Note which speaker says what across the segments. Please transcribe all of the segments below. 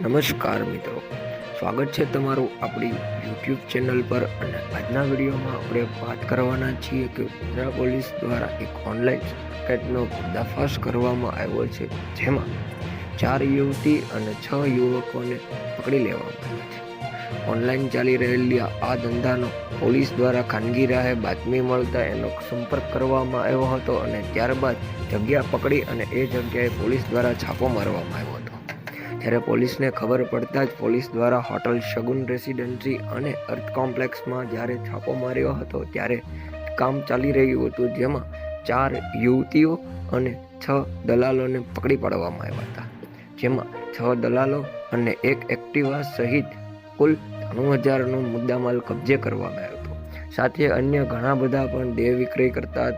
Speaker 1: નમસ્કાર મિત્રો. સ્વાગત છે તમારું આપણી યુટ્યુબ ચેનલ પર અને આજના વિડીયોમાં આપણે વાત કરવાના છીએ કે ગુજરાત પોલીસ દ્વારા એક ઓનલાઈન રેકેટનો પર્દાફાશ કરવામાં આવ્યો છે, જેમાં ચાર યુવતી અને છ યુવકોને પકડી લેવામાં આવ્યા છે. ઓનલાઈન ચાલી રહેલી આ ધંધાનો પોલીસ દ્વારા ખાનગી રાહે બાતમી મળતા એનો સંપર્ક કરવામાં આવ્યો હતો અને ત્યારબાદ જગ્યા પકડી અને એ જગ્યાએ પોલીસ દ્વારા છાપો મારવામાં આવ્યો હતો. જ્યારે પોલીસને ખબર પડતા જ પોલીસ દ્વારા હોટલ શગુન રેસિડેન્સી અને અર્થ કોમ્પ્લેક્સમાં જ્યારે છાપો માર્યો હતો ત્યારે કામ ચાલી રહ્યું હતું, જેમાં ચાર યુવતીઓ અને છ દલાલોને પકડી પાડવામાં આવ્યા હતા. જેમાં છ દલાલો અને એક એક્ટિવા સહિત કુલ ત્રાણું હજારનો મુદ્દામાલ કબજે કરવામાં આવ્યો હતો. સાથે અન્ય ઘણા બધા પણ દેહ વિક્રય કરતા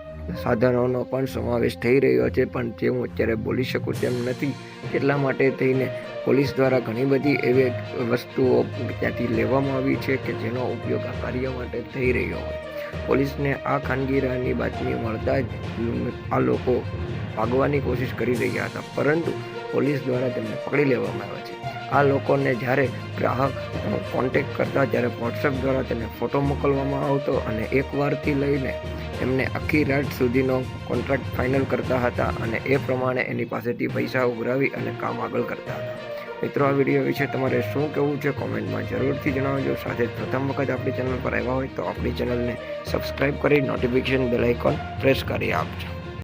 Speaker 1: સાધનોનો પણ સમાવેશ થઈ રહ્યો છે, પણ જે હું અત્યારે બોલી શકું તેમ નથી. એટલા માટે થઈને પોલીસ દ્વારા ઘણી બધી એવી વસ્તુઓ ત્યાંથી લેવામાં આવી છે કે જેનો ઉપયોગ આ કાર્ય માટે થઈ રહ્યો હોય. પોલીસને આ ખાનગીરાની બાતમી મળતા જ આ લોકો ભાગવાની કોશિશ કરી રહ્યા હતા, પરંતુ પોલીસ દ્વારા તેમને પકડી લેવામાં આવ્યા છે. આ લોકોને જ્યારે ગ્રાહક કોન્ટેક કરતા, ત્યારે વોટ્સએપ દ્વારા તેને ફોટો મોકલવામાં આવતો અને એકવારથી લઈને એમને આખી રાત સુધીનો કોન્ટ્રાક્ટ ફાઇનલ કરતા હતા અને એ પ્રમાણે એની પાસેથી પૈસા ઉઘરાવી અને કામ આગળ કરતા હતા. મિત્રો, આ વીડિયો વિશે તમારે શું કહેવું છે કોમેન્ટમાં જરૂરથી જણાવજો. સાથે પ્રથમ વખત આપણી ચેનલ પર આવ્યા હોય તો આપણી ચેનલને સબસ્ક્રાઈબ કરી નોટિફિકેશન બેલ આઇકોન પ્રેસ કરી આપજો.